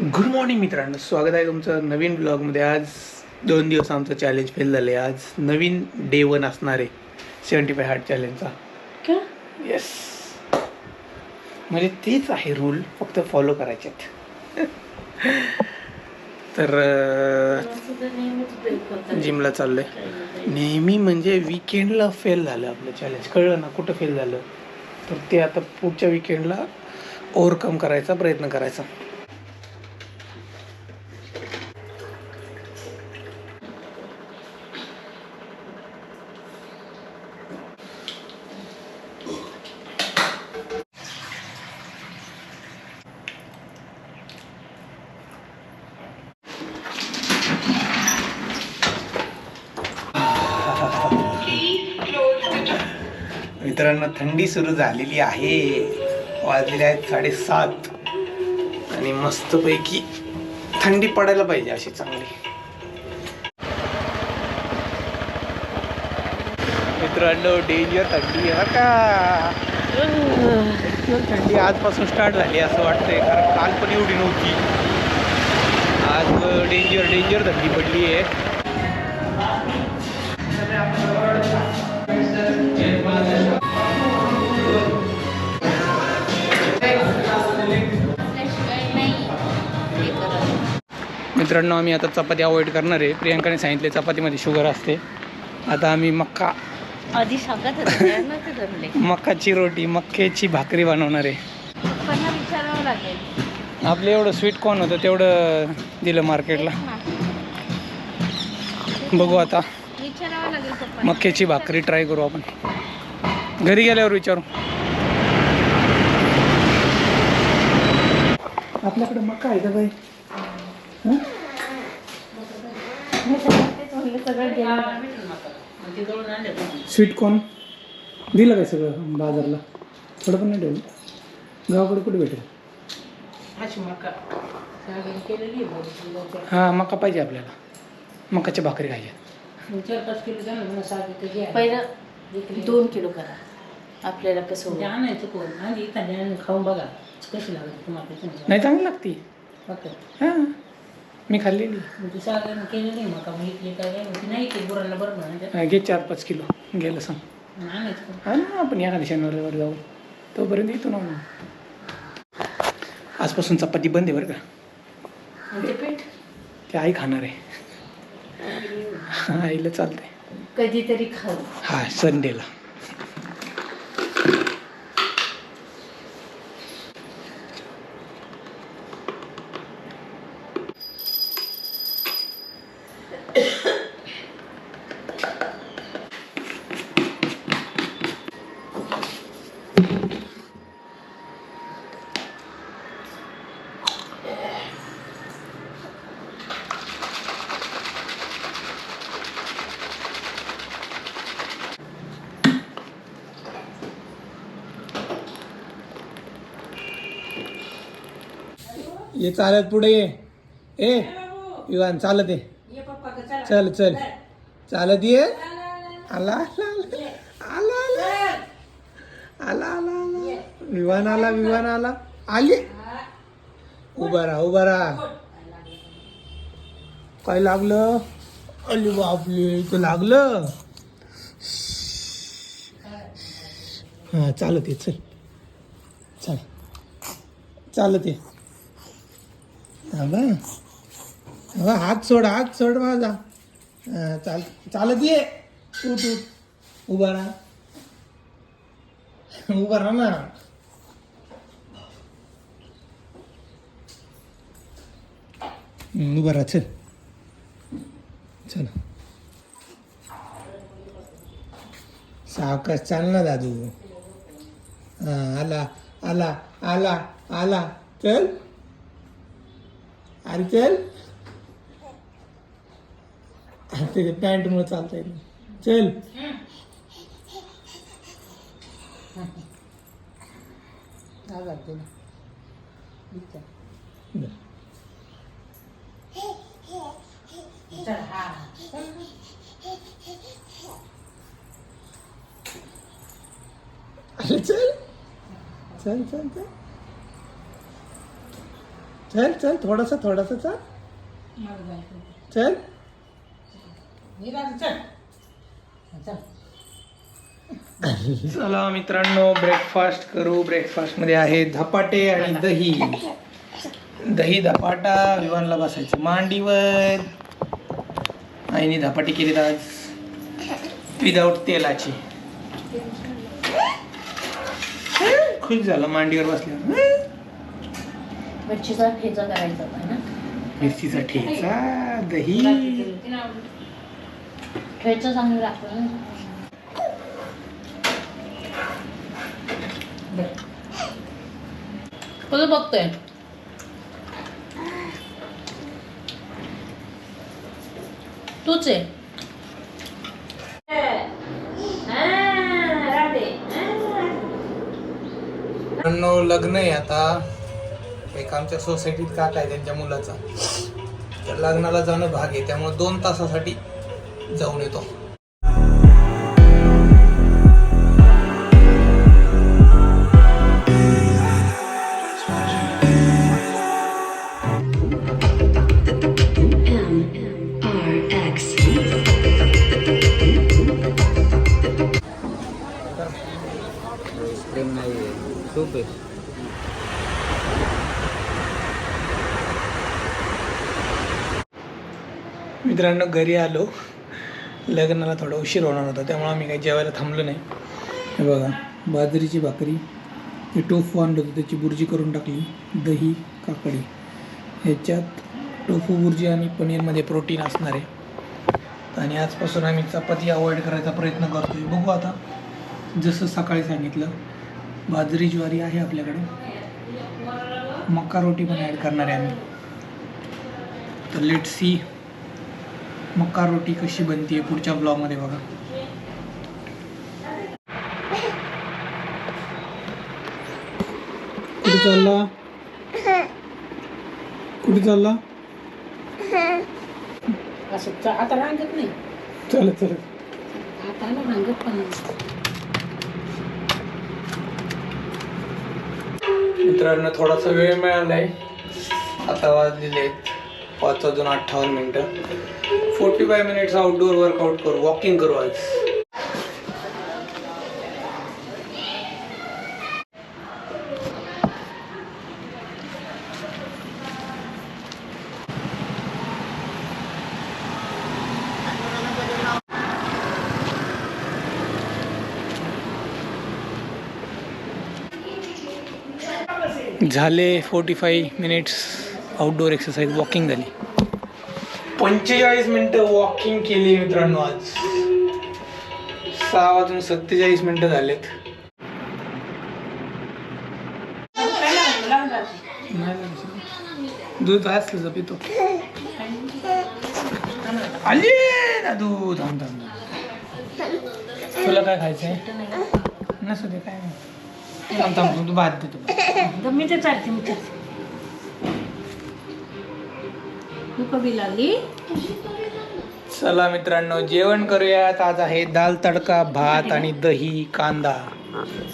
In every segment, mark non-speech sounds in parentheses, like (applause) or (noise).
Good morning मित्रांनो. स्वागत आहे तुमचं नवीन ब्लॉगमध्ये आज दोन दिवस आमचं चॅलेंज फेल झालं आहे आज नवीन डे वन असणार आहे. सेवन्टी फाय हार्ट चॅलेंजचा येस म्हणजे तेच आहे रूल फक्त फॉलो करायचे (laughs) तर जिमला चाललोय. नेहमी म्हणजे विकेंडला फेल झालं आपलं चॅलेंज कळलं ना कुठं फेल झालं? तर ते आता पुढच्या विकेंडला ओव्हरकम करायचा प्रयत्न करायचा. मित्रांनो थंडी सुरू झालेली आहे. वाजलेले आहेत साडेसात. आणि मस्तपैकी थंडी पडायला पाहिजे अशी चांगली. मित्रांनो डेंजर थंडी आहे का? थंडी आजपासून स्टार्ट झाली असं वाटतंय कारण काल पण एवढी नव्हती. आज डेंजर डेंजर थंडी पडली आहे. मित्रांनो आम्ही आता चपाती अवॉइड करणार आहे. प्रियांकाने सांगितले चपातीमध्ये शुगर असते. आता आम्ही मक्का. आधी सांगत होते मक्काची रोटी मक्याची भाकरी बनवणार आहे. आपलं एवढं स्वीट कॉर्न होतं तेवढं दिलं मार्केटला बघू आता. मक्याची भाकरी ट्राय करू आपण. घरी गेल्यावर विचारू. आपल्याकडे मक्का आहे का बाई? Sweet corn. दिलं काय सगळं बाजारला? थोडं पण नाही ठेवलं. गावाकडे कुठे भेटेल? हां मका पाहिजे आपल्याला. मकाच्या भाकरी खायच्या पहिलं दोन किलो करा. आपल्याला कसं होईल. आणायचं कोण आणि एखाद्या खाऊन बघा कशी लागते. तुम्हाला नाही चांगली लागती. हां. मी खाल्लेली म्हणजे सागरनं केलं नाही मग मी इथली काय काय होती नाही ते गुरांना बरं हा, घे चार पाच किलो. गेलं सांग. आणायचं हा ना आपण एखाद्या शनिवारवर जाऊ. तोपर्यंत येतो ना मग. आजपासून चपाती बंद आहे बरं का. आणि ते पीठ? ते आई खाणार आहे. आईला चालतंय. कधीतरी खाऊ. हा संडेला. ये चालत पुढे ये. ए इवान चालत ये. चल. चल चालत ये. आला आला आला. आला आला. आला विमान आला. विमान आला आली. उभा राहा उभा राहा. काय लागलं? अली बापले इथं लागलं. हा चालत ये चल. चल. चालत ये. हा बा हात सोड हात सोड माझा. चाल चालत ये. उठ उठ. उभा राहा. उभा राहा ना. उभा राहा चल. चल. सावकाश चाल ना दादू. हा आला आला आला आला. चल. अरे चल. ते पॅन्टमुळे चालता नाही. चल चल. चल चल चल. चल चल थोडस थोडासा चल. चल. चला मित्रांनो ब्रेकफास्ट करू. ब्रेकफास्टमध्ये आहे धपाटे आणि दही. दही धपाटा विवानला बसायचं मांडीवर. आईने धपाटे केली आज. विदाऊट तेलाची. खुश झालं मांडीवर बसल्यावर. मिरचीचा ठेचा करायचा होता ना? मिरचीचा ठेचा दही. ठेचा चांगलं लागतं ना? कसं बघतोय. तूच आहे लग्न आहे आता. एक आमच्या सोसायटीत काका आहे त्यांच्या मुलाचा. त्या लग्नाला जाणं भाग आहे त्यामुळे दोन तासासाठी जाऊन येतो. मित्रांनो घरी आलो. लग्नाला थोडा उशीर होणार होता त्यामुळे आम्ही काही जेवायला थांबलो नाही. हे बघा बाजरीची भाकरी ते टोफू आणलं होतं त्याची बुर्जी करून टाकली दही काकडी. ह्याच्यात टोफू बुर्जी आणि पनीरमध्ये प्रोटीन असणार आहे. आणि आजपासून आम्ही चपाती अवॉइड करायचा प्रयत्न करतो आहे बघू आता जसं सकाळी सांगितलं बाजरी ज्वारी आहे आपल्याकडे. मक्का रोटी पण ॲड करणार आहे आम्ही. तर लेट सी मक्का रोटी कशी बनते पुढच्या ब्लॉगमध्ये बघा. कुठे चालला? कुठे चालला? असं च- आता रांगत नाही. चल चल. आता ना रांगत पण नाही. मित्रांनो थोडासा वेळ मिळालाय. आता वाजलेले आहेत पाच वाजून अठ्ठावन्न मिनटं. Forty five minutes outdoor workout करू वॉकिंग करू आज. झाले forty five minutes outdoor exercise walking झाली. पंचेचाळीस मिनटं वॉकिंग केली मित्रांनो आज. सहा वाजून सत्तेचाळीस मिनटं झालेत. दूध असलं तर पितो. आली ना दूध. थांब थांब तुला काय खायचंय? नसू दे काय नाही. थांब थांब तू भात देतो. तर मी ते चालते मी लागली चला मित्रांनो जेवण करूयात. आज आहे दाल तडका भात आणि दही कांदा.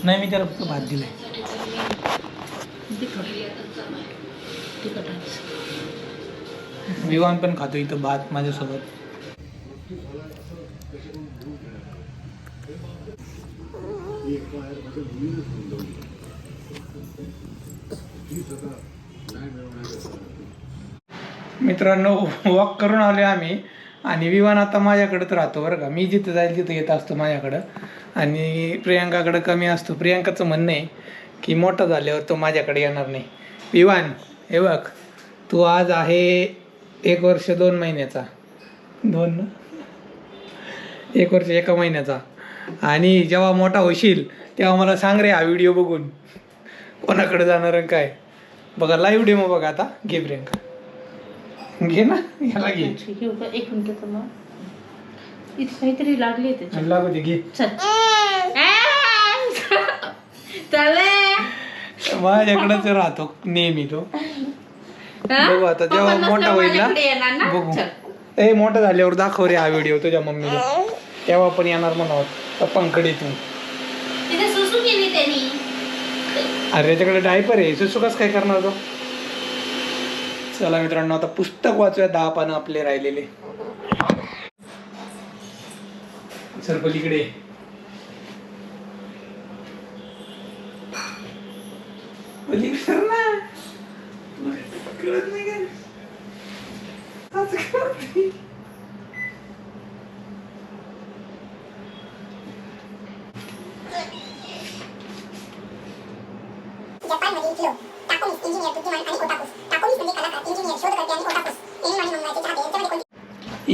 नाही मी त्याला फक्त भात दिलाय. विवान पण खातो इथं भात माझ्यासोबत. मित्रांनो वॉक करून आलो आम्ही. आणि विवान आता माझ्याकडेच राहतो बरं का. मी जिथं जाईल तिथं येत असतो माझ्याकडं. आणि प्रियांकाकडं कमी असतो. प्रियांकाचं म्हणणं आहे की मोठा झाल्यावर तो माझ्याकडे येणार नाही. विवान हे बघ. तू आज आहे एक वर्ष दोन महिन्याचा. दोन एक वर्ष एका महिन्याचा. आणि जेव्हा मोठा होशील तेव्हा मला सांग रे हा व्हिडिओ बघून. कोणाकडे जाणार काय? बघा लाईव्ह डेमो बघा आता. घे प्रियांका. घे ना याला घे. घेऊ का एक मिनिट मग इथे काहीतरी लागले त्याच्या लागू दे घे. चल. माझ्याकडेच राहतो नेहमी तो. बघू आता जेव्हा मोठा होईल ना बघू. ए मोठा झाल्यावर दाखव रे हा व्हिडिओ तुझ्या मम्मीला. तेव्हा पण येणार म्हणा पप्पांकडे तू. अरे त्याच्याकडे डायपर आहे. सुसू कसं काय करणार तो? चला मित्रांनो आता पुस्तक वाचूया. दहा पानं आपले राहिलेले. सर पलीकडे पलीकडे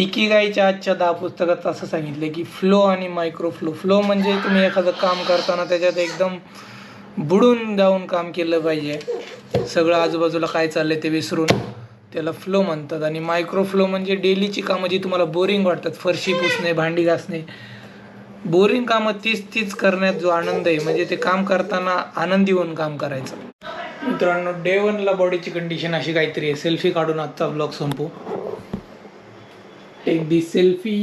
इकिगाईच्या आजच्या दहा पुस्तकात असं सांगितलं की फ्लो आणि मायक्रो फ्लो फ्लो म्हणजे तुम्ही एखादं काम करताना त्याच्यात एकदम बुडून जाऊन काम केलं पाहिजे. सगळं आजूबाजूला काय चाललंय ते विसरून त्याला फ्लो म्हणतात. आणि मायक्रो फ्लो म्हणजे डेलीची कामं जी तुम्हाला बोरिंग वाटतात. फरशी पुसणे भांडी घासणे. बोरिंग कामं तीच तीच करण्यात जो आनंद आहे म्हणजे ते काम करताना आनंदी होऊन काम करायचं. मित्रांनो डे वनला बॉडीची कंडिशन अशी काहीतरी आहे. सेल्फी काढून आजचा ब्लॉग संपू. Take the selfie